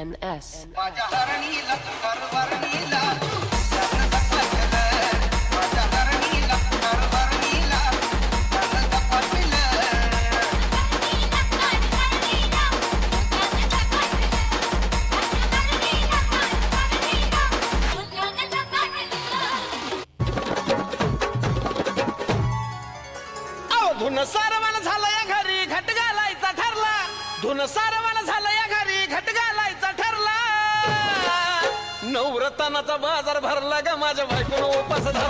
NS. धुन सारवान झालं या घरी घट घालायचा ठरला धुन सारवान झालं या घरी घट घाला नवरत्नाचा बाजार भरला ग माझ्या बायकोनं उपास धरला.